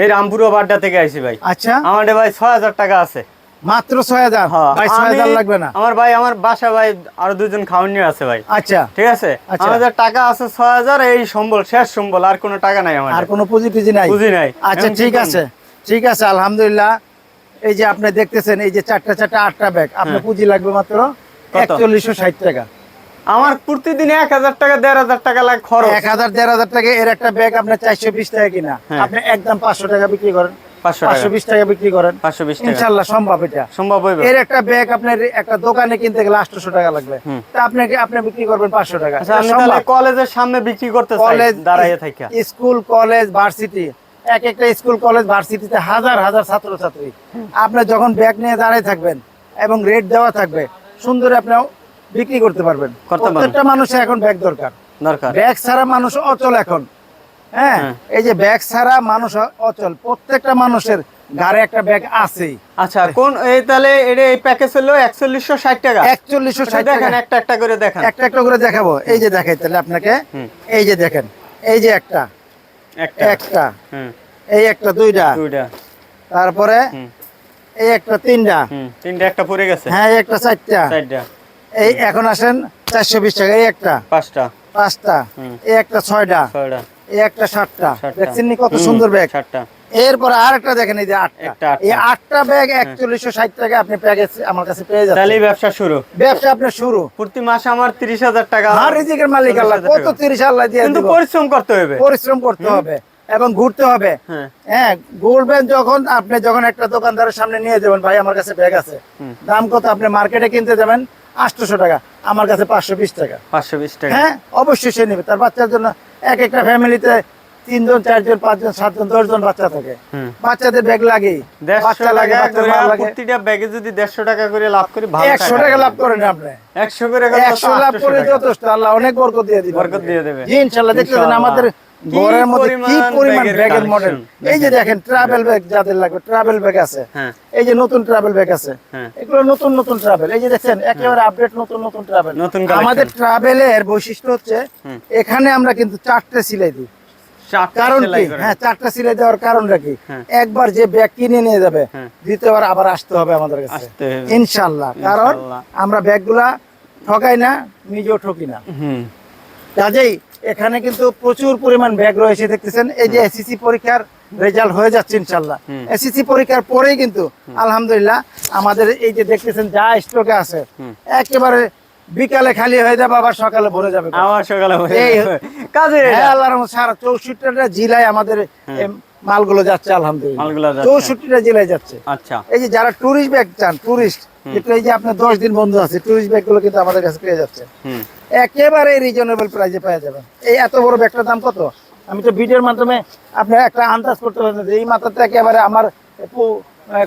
এই রামপুর বাড্ডা থেকে আইছি ভাই। আচ্ছা। আমার ভাই ছয় হাজার টাকা আছে। মাত্র ছয় হাজার? হ্যাঁ, ভাই ছয় হাজার লাগবে না। আমার ভাই আমার বাসা ভাই আরও দুজন খাওয়ান আছে ভাই। আচ্ছা। ঠিক আছে? আচ্ছা। আমাদের টাকা আছে ছয় হাজার এই সম্বল শেষ সম্বল আর কোনো টাকা নাই আমার। আর কোনো পুঁজি টুজি নাই? পুঁজি নাই। আচ্ছা ঠিক আছে। ঠিক আছে আলহামদুলিল্লাহ। এই যে আপনি দেখতেছেন এই যে চারটা চারটা আটটা ব্যাগ আপনার হ্যাঁ। পুঁজি লাগবে মাত্র? একচল্লিশশো ষাট টাকা। আমার প্রতিদিন এক হাজার টাকা দেড় হাজার টাকা লাগে খরচ। এক হাজার দেড় হাজার টাকা এর একটা ব্যাগ আপনার চারশো বিশ টাকা কিনা। হ্যাঁ। আপনি একদম পাঁচশো টাকা বিক্রি করেন। পাঁচশো পাঁচশো বিশ টাকা বিক্রি করেন। পাঁচশো বিশ ইনশাল্লাহ সম্ভব এটা। সম্ভব এর একটা ব্যাগ আপনার একটা দোকানে কিনতে গেলে আটশো টাকা লাগবে। তা আপনাকে আপনি বিক্রি করবেন পাঁচশো টাকা। আচ্ছা কলেজের সামনে বিক্রি করতে কলেজ দাঁড়াইয়ে থাকি স্কুল কলেজ ভার্সিটি এক একটা স্কুল কলেজ ভার্সিটিতে হাজার হাজার ছাত্রছাত্রী। আপনি যখন ব্যাগ নিয়ে দাঁড়ায় থাকবেন এবং রেট দেওয়া থাকবে সুন্দর আপনি বিক্রি করতে পারবেন। প্রত্যেকটা মানুষের এখন ব্যাগ দরকার। দরকার। ব্যাগ ছাড়া মানুষ অচল এখন। হ্যাঁ? হ্যাঁ। এই যে ব্যাগ ছাড়া মানুষ অচল। প্রত্যেকটা মানুষের ঘরে একটা ব্যাগ আছেই। আচ্ছা কোন এই তাহলে এটা এই প্যাকেজ হলো একচল্লিশশো ষাট টাকা। একচল্লিশশো আচ্ছা, ষাট টাকা দেখেন একটা একটা করে দেখেন। একটা একটা করে দেখাবো। এই যে দেখাই তাহলে আপনাকে। এই যে দেখেন। এই যে একটা। একটা। একটা। হুম। এই একটা দুইটা। দুইটা। তারপরে এই একটা তিনটা। তিনটা একটা পড়ে গেছে। হ্যাঁ একটা চারটা। চারটা। এই এখন আসেন চারশো বিশ টাকা এই একটা। পাঁচটা। পাঁচটা এই একটা ছয়টা এই একটা সাতটা। দেখছেন কত সুন্দর ব্যাগ? সাতটা। এরপর দেখেন এই যে আটটা। এই আটটা ব্যাগ একচল্লিশশো ষাট টাকা আপনি প্যাকেজ আমার কাছে পেয়ে তাহলে ব্যবসা শুরু। ব্যবসা আপনার শুরু। প্রতি মাসে আমার তিরিশ হাজার টাকা। রিজিকের মালিক আল্লাহ কত তিরিশ আল্লাহ দিয়ে কিন্তু পরিশ্রম করতে হবে। পরিশ্রম করতে হবে এবং ঘুরতে হবে। হ্যাঁ। হ্যাঁ ঘুরবেন যখন আপনি যখন একটা দোকানদারের সামনে নিয়ে যাবেন ভাই আমার কাছে ব্যাগ আছে। দাম কত আপনি মার্কেটে কিনতে যাবেন? আটশোশো টাকা আমার কাছে পাঁচশো বিশ টাকা। পাঁচশো বিশ টাকা। হ্যাঁ অবশ্যই সে নেবে। তার বাচ্চার জন্য এক একটা ফ্যামিলিতে তিনজন চারজন পাঁচজন সাতজন দশজন বাচ্চা থাকে। বাচ্চাদের ব্যাগ বাচ্চা লাগে লাগে। প্রতিটা ব্যাগে যদি দেড়শো টাকা করে লাভ করি একশো টাকা লাভ করেন আপনি। একশো করে একশো লাভ করে যথেষ্ট। আল্লাহ অনেক বরকত দিয়ে দিবে বরকত দিয়ে দেবে। ইনশাল্লাহ ইনশাআল্লাহ। আমাদের ঘরের মধ্যে কি পরিমাণ ব্যাগের মডেল এই যে দেখেন ট্রাভেল ব্যাগ যাদের লাগবে ট্রাভেল ব্যাগ আছে। হ্যাঁ। এই যে নতুন ট্রাভেল ব্যাগ আছে। হ্যাঁ। এগুলো নতুন নতুন ট্রাভেল এই যে দেখছেন একেবারে আপডেট নতুন নতুন ট্রাভেল। আমাদের ট্রাভেলের বৈশিষ্ট্য হচ্ছে এখানে আমরা কিন্তু চারটে সিলাই দিই। কারণ কি? হ্যাঁ চারটা সিলাই দেওয়ার কারণটা কি? হ্যাঁ। একবার যে ব্যাগ কিনে নিয়ে যাবে হ্যাঁ। দ্বিতীয়বার আবার আসতে হবে আমাদের কাছে। ইনশাল্লাহ কারণ। আমরা ব্যাগগুলা ঠকাই না নিজেও ঠকি না। কাজেই এখানে কিন্তু প্রচুর পরিমাণ ব্যাগ রয়েছে দেখতেছেন? এই যে এসএসসি পরীক্ষার রেজাল্ট হয়ে যাচ্ছে ইনশাল্লাহ। হুম। এসএসসি পরীক্ষার পরেই কিন্তু আলহামদুলিল্লাহ আমাদের এই যে দেখতেছেন যা স্টকে আছে একেবারে বিকালে খালি হয়ে যাবে আবার সকালে ভরে যাবে। আমার সকালে। কাজে হ্যাঁ আল্লাহর সারা চৌষট্টিটা জেলায় আমাদের মালগুলো যাচ্ছে আলহামদুলিল্লাহ। চৌষট্টিটা জেলায় যাচ্ছে। আচ্ছা। এই যে যারা টুরিস্ট ব্যাগ চান টুরিস্ট এই যে আপনার দশ দিন বন্ধু আছে টুরিস্ট ব্যাগগুলো কিন্তু আমাদের কাছে পেয়ে যাচ্ছে। একেবারে রিজনেবল প্রাইসে পাওয়া যাবে। এই এত বড় ব্যাগটার দাম কত? আমি তো ভিডিওর মাধ্যমে আপনি একটা আন্দাজ করতে পারছেন যে এই মাত্রাতে একেবারে আমার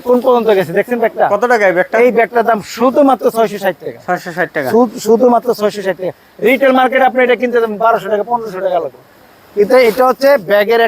কোন পর্যন্ত গেছে? দেখছেন ব্যাগটা? কত টাকা এই ব্যাগটা? এই ব্যাগটার দাম শুধুমাত্র ছয়শো ষাট টাকা। ছয়শো ষাট টাকা। শুধু- শুধুমাত্র ছয়শো ষাট টাকা। রিটেল মার্কেট আপনি এটা কিনতে বারোশো টাকা পনেরোশো টাকা লাগবে। কিন্তু এটা হচ্ছে ব্যাগের